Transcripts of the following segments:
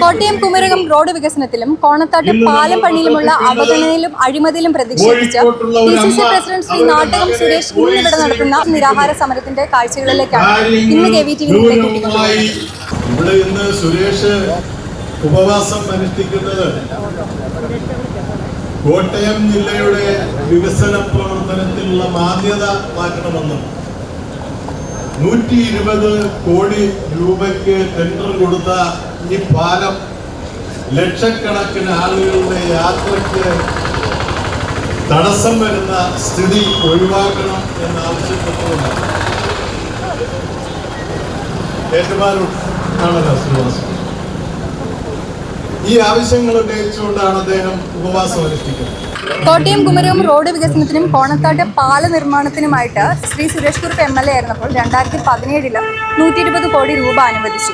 Kottayam Kumarakom road വികസനത്തിലും കോണത്താട്ട് പാലം പണിയിലുമുള്ള അവഗണനയിലും അഴിമതിയിലും പ്രതിഷേധിച്ച് D C C president Shri Nattakam Suresh ഇന്നിവിടെ നടത്തുന്ന നിരാഹാര സമരത്തിന്റെ കാഴ്ചകളിലേക്കാണ് ഇന്ന് കെ വി ടി ഇവിടെ ഇന്ന് സുരേഷ് ഉപവാസം അനുഷ്ഠിക്കുന്നത് കോട്ടയം ജില്ലയുടെ വികസന പ്രവർത്തനത്തിലുള്ള മാന്യത മാറ്റണമെന്നും നൂറ്റി ഇരുപത് കോടി രൂപയ്ക്ക് ടെൻഡർ കൊടുത്ത ഈ പാലം ലക്ഷക്കണക്കിന് ആളുകളുടെ യാത്രയ്ക്ക് തടസ്സം വരുന്ന സ്ഥിതി ഒഴിവാക്കണം എന്നാവശ്യപ്പെട്ടുകൊണ്ടാണ് ശ്രീനിവാസൻ. ഈ ആവശ്യങ്ങൾ ഉന്നയിച്ചുകൊണ്ടാണ് അദ്ദേഹം ഉപവാസം അനുഷ്ഠിക്കുന്നത്. കോട്ടയം കുമരകം റോഡ് വികസനത്തിനും കോണത്താട്ട് പാല നിർമ്മാണത്തിനുമായിട്ട് Shri Suresh Kurup M L A ആയിരുന്നപ്പോൾ രണ്ടായിരത്തി പതിനേഴിൽ നൂറ്റി ഇരുപത് കോടി രൂപ അനുവദിച്ചു.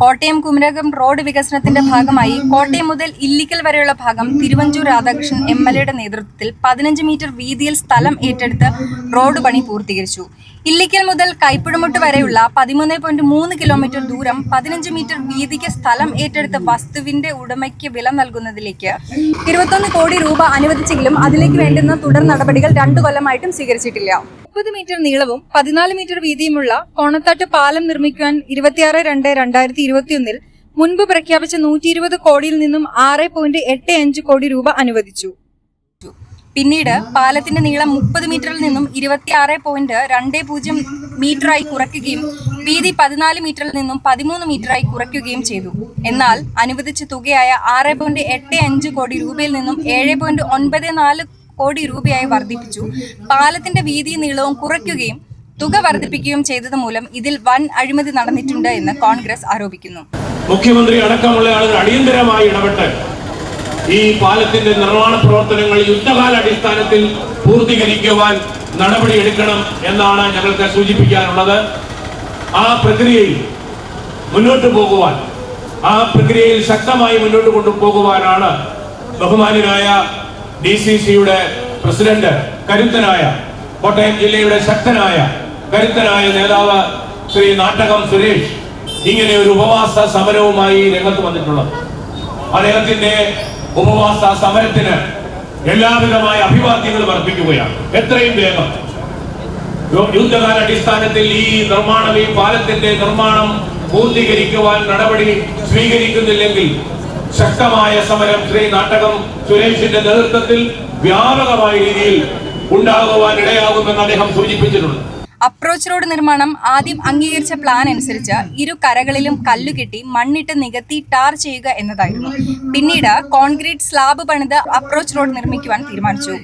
കോട്ടയം കുമരകം റോഡ് വികസനത്തിന്റെ ഭാഗമായി കോട്ടയം മുതൽ ഇല്ലിക്കൽ വരെയുള്ള ഭാഗം തിരുവഞ്ചൂർ രാധാകൃഷ്ണൻ എം എൽ എയുടെ നേതൃത്വത്തിൽ പതിനഞ്ച് മീറ്റർ വീതിയിൽ സ്ഥലം ഏറ്റെടുത്ത് റോഡ് പണി പൂർത്തീകരിച്ചു. ഇല്ലിക്കൽ മുതൽ കൈപ്പുഴമുട്ട് വരെയുള്ള പതിമൂന്ന് പോയിന്റ് മൂന്ന് കിലോമീറ്റർ ദൂരം പതിനഞ്ച് മീറ്റർ വീതിക്ക് സ്ഥലം ഏറ്റെടുത്ത വസ്തുവിന്റെ ഉടമയ്ക്ക് വില നൽകുന്നതിലേക്ക് ഇരുപത്തൊന്ന് കോടി രൂപ അനുവദിച്ചെങ്കിലും അതിലേക്ക് വേണ്ടുന്ന തുടർ നടപടികൾ രണ്ടു കൊല്ലമായിട്ടും സ്വീകരിച്ചിട്ടില്ല. മുപ്പത് മീറ്റർ നീളവും പതിനാല് മീറ്റർ വീതിയുമുള്ള കോണത്താട്ട് പാലം നിർമ്മിക്കുവാൻ ഇരുപത്തിയാറ് രണ്ട് രണ്ടായിരത്തി ഇരുപത്തിയൊന്നിൽ മുൻപ് പ്രഖ്യാപിച്ച നൂറ്റി ഇരുപത് കോടിയിൽ നിന്നും ആറ് പോയിന്റ് എട്ട് അഞ്ച് കോടി രൂപ അനുവദിച്ചു. പിന്നീട് പാലത്തിന്റെ നീളം മുപ്പത് മീറ്ററിൽ നിന്നും ഇരുപത്തിയാറ് പോയിന്റ് രണ്ട് പൂജ്യം മീറ്ററായി കുറയ്ക്കുകയും വീതി പതിനാല് മീറ്ററിൽ നിന്നും പതിമൂന്ന് മീറ്ററായി കുറയ്ക്കുകയും ചെയ്തു. എന്നാൽ അനുവദിച്ച തുകയായ ആറ് പോയിന്റ് എട്ട് അഞ്ച് കോടി രൂപയിൽ നിന്നും ഏഴ് പോയിന്റ് ഒൻപത് നാല് കോടി രൂപയായി വർദ്ധിപ്പിച്ചു. പാലത്തിന്റെ വീതി നീളവും കുറയ്ക്കുകയും തുക വർദ്ധിപ്പിക്കുകയും ചെയ്തത് മൂലം ഇതിൽ വൻ അഴിമതി നടന്നിട്ടുണ്ട് എന്ന് കോൺഗ്രസ് ആരോപിക്കുന്നു. മുഖ്യമന്ത്രി അടക്കമുള്ള ആളുകൾ അടിയന്തരമായി ഇടപെട്ട് ഈ പാലത്തിന്റെ നിർമ്മാണ പ്രവർത്തനങ്ങൾ യുദ്ധകാലാടിസ്ഥാനത്തിൽ പൂർത്തീകരിക്കുവാൻ നടപടിയെടുക്കണം എന്നാണ് ഞങ്ങൾക്ക് സൂചിപ്പിക്കാനുള്ളത്. ആ പ്രക്രിയയിൽ മുന്നോട്ട് പോകുവാൻ ആ പ്രക്രിയയിൽ ശക്തമായി മുന്നോട്ട് കൊണ്ടുപോകുവാനാണ് ബഹുമാനായ ഡി സി സിയുടെ പ്രസിഡന്റ് കരുത്തനായ കോട്ടയം ജില്ലയുടെ ശക്തനായ കരുത്തനായ നേതാവ് ശ്രീ നാട്ടകം സുരേഷ് ഇങ്ങനെ ഒരു ഉപവാസ സമരവുമായി രംഗത്ത് വന്നിട്ടുള്ളത്. അദ്ദേഹത്തിന്റെ ഉപവാസ സമരത്തിന് എല്ലാവിധമായ അഭിവാദ്യങ്ങളും അർപ്പിക്കുകയാണ്. എത്രയും വേഗം. യുദ്ധകാലടിസ്ഥാനത്തിൽ ഈ നിർമ്മാണം ഈ പാലത്തിന്റെ നിർമ്മാണം പൂർത്തീകരിക്കുവാൻ നടപടി സ്വീകരിക്കുന്നില്ലെങ്കിൽ ശക്തമായ സമരം ശ്രീ നാട്ടകം സുരേഷിന്റെ നേതൃത്വത്തിൽ വ്യാപകമായ രീതിയിൽ ഉണ്ടാകുവാൻ ഇടയാകുമെന്ന് അദ്ദേഹം സൂചിപ്പിച്ചിട്ടുണ്ട്. അപ്രോച്ച് റോഡ് നിർമ്മാണം ആദ്യം അംഗീകരിച്ച പ്ലാൻ അനുസരിച്ച് ഇരു കരകളിലും കല്ലുകെട്ടി മണ്ണിട്ട് നികത്തി ടാർ ചെയ്യുക എന്നതായിരുന്നു. പിന്നീട് കോൺക്രീറ്റ് സ്ലാബ് പണിത് അപ്രോച്ച് റോഡ് നിർമ്മിക്കുവാൻ തീരുമാനിച്ചു.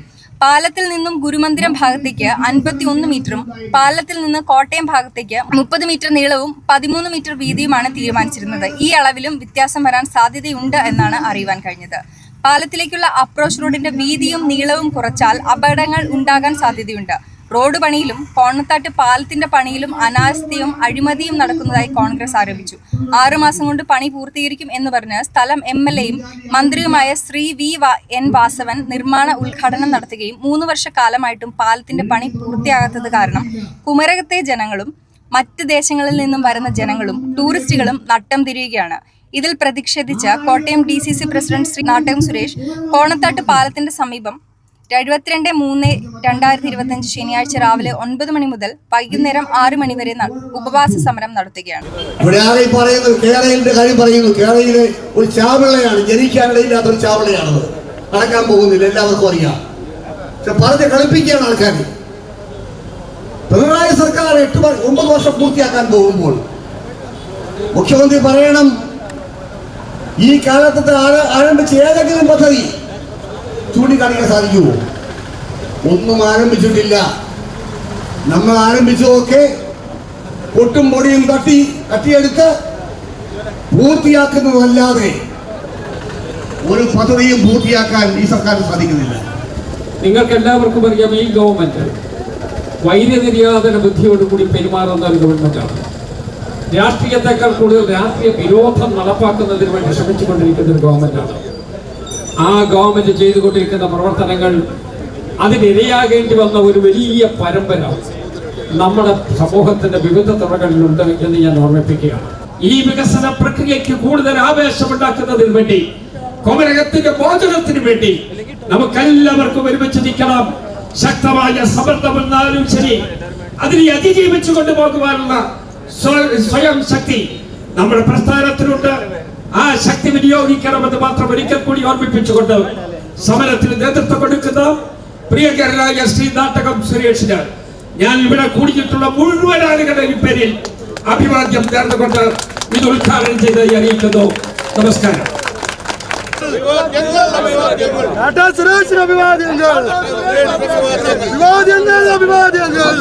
പാലത്തിൽ നിന്നും ഗുരുമന്ദിരം ഭാഗത്തേക്ക് അൻപത്തി ഒന്ന് മീറ്ററും പാലത്തിൽ നിന്ന് കോട്ടയം ഭാഗത്തേക്ക് മുപ്പത് മീറ്റർ നീളവും പതിമൂന്ന് മീറ്റർ വീതിയുമാണ് തീരുമാനിച്ചിരുന്നത്. ഈ അളവിലും വ്യത്യാസം വരാൻ സാധ്യതയുണ്ട് എന്നാണ് അറിയുവാൻ കഴിഞ്ഞത്. പാലത്തിലേക്കുള്ള അപ്രോച്ച് റോഡിന്റെ വീതിയും നീളവും കുറച്ചാൽ അപകടങ്ങൾ ഉണ്ടാകാൻ സാധ്യതയുണ്ട്. റോഡ് പണിയിലും കോണത്താട്ട് പാലത്തിന്റെ പണിയിലും അനാസ്ഥയും അഴിമതിയും നടക്കുന്നതായി കോൺഗ്രസ് ആരോപിച്ചു. ആറുമാസം കൊണ്ട് പണി പൂർത്തീകരിക്കും എന്ന് പറഞ്ഞ് സ്ഥലം എം എൽ എയും മന്ത്രിയുമായ ശ്രീ വി എൻ വാസവൻ നിർമ്മാണ ഉദ്ഘാടനം നടത്തുകയും മൂന്ന് വർഷക്കാലമായിട്ടും പാലത്തിന്റെ പണി പൂർത്തിയാകാത്തത് കാരണം കുമരകത്തെ ജനങ്ങളും മറ്റ് ദേശങ്ങളിൽ നിന്നും വരുന്ന ജനങ്ങളും ടൂറിസ്റ്റുകളും നട്ടം തിരിയുകയാണ്. ഇതിൽ പ്രതിഷേധിച്ച Kottayam D C C president Shri Nattakam Suresh Konathattu പാലത്തിന്റെ സമീപം എഴുപത്തിരണ്ട് മൂന്ന് രണ്ടായിരത്തി ഇരുപത്തിയഞ്ച് ശനിയാഴ്ച രാവിലെ ഒൻപത് മണി മുതൽ വൈകുന്നേരം ആറ് മണി വരെ ഉപവാസ സമരം നടത്തുകയാണ്. ഇവിടെ പറയുന്നു കേരളത്തിന്റെ കാര്യം പറയുന്നു. കേരളയിലെ ഒരു ചാവളയാണ് ജനിക്കാനിടയില്ലാത്ത ഒരു നടക്കാൻ പോകുന്നില്ല എല്ലാവർക്കും അറിയാം. പക്ഷെ പറഞ്ഞ് കളിപ്പിക്കുകയാണ് ആൾക്കാർ പിണറായി സർക്കാർ എട്ട് ഒമ്പത് വർഷം പൂർത്തിയാക്കാൻ പോകുമ്പോൾ മുഖ്യമന്ത്രി പറയണം ഈ കാലത്ത് ആരംഭിച്ച ഏതെങ്കിലും പദ്ധതി ചൂണ്ടിക്കാണിക്കാൻ സാധിക്കുമോ ഒന്നും ആരംഭിച്ചിട്ടില്ല. നമ്മൾ ആരംഭിച്ചതൊക്കെ പൊട്ടും പൊടിയും തട്ടി തട്ടിയെടുത്ത് പൂർത്തിയാക്കുന്നതല്ലാതെ ഒരു പദ്ധതിയും പൂർത്തിയാക്കാൻ ഈ സർക്കാർ സാധിക്കുന്നില്ല. നിങ്ങൾക്ക് എല്ലാവർക്കും അറിയാം ഈ ഗവൺമെന്റ് വൈര്യനിര്യാതന ബുദ്ധിയോടുകൂടി പെരുമാറുന്ന ഒരു ഗവൺമെന്റാണ്. രാഷ്ട്രീയത്തെക്കാൾ കൂടുതൽ രാഷ്ട്രീയ വിരോധം നടപ്പാക്കുന്നതിന് വേണ്ടി ശ്രമിച്ചുകൊണ്ടിരിക്കുന്ന ഒരു ഗവൺമെന്റാണ്. ആ ഗവൺമെന്റ് ചെയ്തുകൊണ്ടിരിക്കുന്ന പ്രവർത്തനങ്ങൾ അതിനിരയാകേണ്ടി വന്ന ഒരു വലിയ പരമ്പര നമ്മുടെ സമൂഹത്തിന്റെ വിവിധ തുറകളിലുണ്ട് എന്ന് ഞാൻ ഓർമ്മിപ്പിക്കുകയാണ്. ഈ വികസന പ്രക്രിയയ്ക്ക് കൂടുതൽ ആവേശമുണ്ടാക്കുന്നതിന് വേണ്ടി കുമരകത്തിന്റെ മോചനത്തിന് വേണ്ടി നമുക്കെല്ലാവർക്കും ഒരുമിച്ച് നിൽക്കണം. ശക്തമായ സമ്മർദ്ദമെന്നാലും ശരി. അതിനെ അതിജീവിച്ചു കൊണ്ടുപോകുവാനുള്ള സ്വയം ശക്തി നമ്മുടെ പ്രസ്ഥാനത്തിനുണ്ട്. ആ ശക്തി വിനിയോഗിക്കണമെന്ന് മാത്രം ഒരിക്കൽ കൂടി ഓർമ്മിപ്പിച്ചുകൊണ്ട് സമരത്തിന് നേതൃത്വം കൊടുക്കുന്ന പ്രിയ പ്രിയകരനായ ശ്രീ നാട്ടകം സുരേഷിന് ഞാൻ ഇവിടെ കൂടിയിട്ടുള്ള മുഴുവൻ ആളുകളുടെ പേരിൽ അഭിവാദ്യം നേർന്നുകൊണ്ട് ഇത് ഉദ്ഘാടനം ചെയ്തതായി അറിയിക്കുന്നു. നമസ്കാരം. ടാറ്റാ സുരേഷിന് അഭിവാദ്യങ്ങൾ. അഭിവാദ്യങ്ങൾ അഭിവാദ്യങ്ങൾ.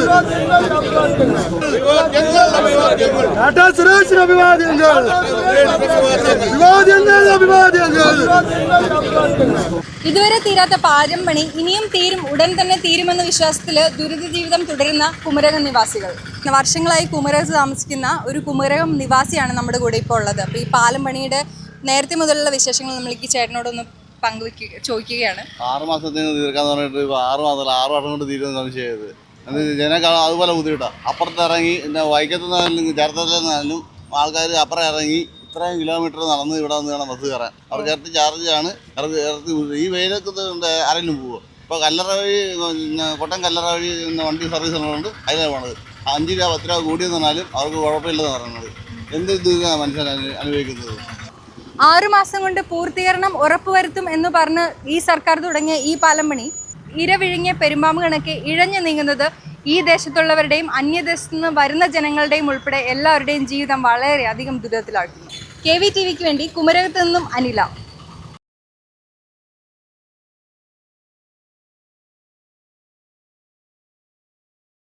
ടാറ്റാ സുരേഷിന് അഭിവാദ്യങ്ങൾ. അഭിവാദ്യങ്ങൾ അഭിവാദ്യങ്ങൾ. ഇതുവരെ തീരാത്ത പാരം പണി ഇനിയും തീരും ഉടൻ തന്നെ തീരുമെന്ന വിശ്വാസത്തിൽ ദുരിത ജീവിതം തുടരുന്ന കുമരകം നിവാസികൾ. വർഷങ്ങളായി കുമരകത്ത് താമസിക്കുന്ന ഒരു കുമരകം നിവാസിയാണ് നമ്മുടെ കൂടെ ഇപ്പോൾ ഉള്ളത്. അപ്പോൾ ഈ പാലം പണിയുടെ നേരത്തെ മുതലുള്ള വിശേഷങ്ങൾ നമ്മൾ ഈ ചേട്ടനോടൊന്ന് പങ്കുവെക്കുക ചോദിക്കുകയാണ്. ആറ് മാസത്തിന് തീർക്കാന്ന് പറഞ്ഞിട്ട് ഇപ്പൊ ആറ് മാസം ആറ് വർഷം കൊണ്ട് തീരുന്ന സംശയത് ജനങ്ങൾ അതുപോലെ ബുദ്ധിമുട്ടാണ് അപ്പുറത്ത് ഇറങ്ങി പിന്നെ വൈക്കത്ത് നിന്നാലും ചേർത്തല നിന്നാലും ആൾക്കാർ അപ്പുറം ഇറങ്ങി ഇത്രയും കിലോമീറ്റർ നടന്ന് ഇവിടെ വന്ന് വേണം ബസ് കയറാൻ. അവർക്ക് ഇറത്തി ചാർജ് ആണ്. ഇറത്തി വിടുന്നത്. ഈ വെയിലൊക്കെ ആരെങ്കിലും പോവുക ഇപ്പോൾ കല്ലറ വഴി കൊട്ടം കല്ലറ വഴി വണ്ടി സർവീസ് ഉള്ളതുകൊണ്ട് അതിലാണ് പോണത്. അഞ്ച് രൂപ പത്ത് രൂപ കൂടിയെന്ന് പറഞ്ഞാലും അവർക്ക് കുഴപ്പമില്ലെന്ന് പറയുന്നത്. എന്ത് ഇത് മനുഷ്യൻ അനുഭവിക്കുന്നത്? ആറു മാസം കൊണ്ട് പൂർത്തീകരണം ഉറപ്പുവരുത്തും എന്ന് പറഞ്ഞ് ഈ സർക്കാർ തുടങ്ങിയ ഈ പാലം പണി ഇരവിഴുങ്ങിയ പെരുമ്പാമ്പ് കണക്കെ ഇഴഞ്ഞു നീങ്ങുന്നത് ഈ ദേശത്തുള്ളവരുടെയും അന്യദേശത്തു നിന്ന് വരുന്ന ജനങ്ങളുടെയും ഉൾപ്പെടെ എല്ലാവരുടെയും ജീവിതം വളരെയധികം ദുരിതത്തിലാക്കുന്നു. കെ വി ടി വിക്ക് വേണ്ടി കുമരകത്ത് നിന്നും അനില.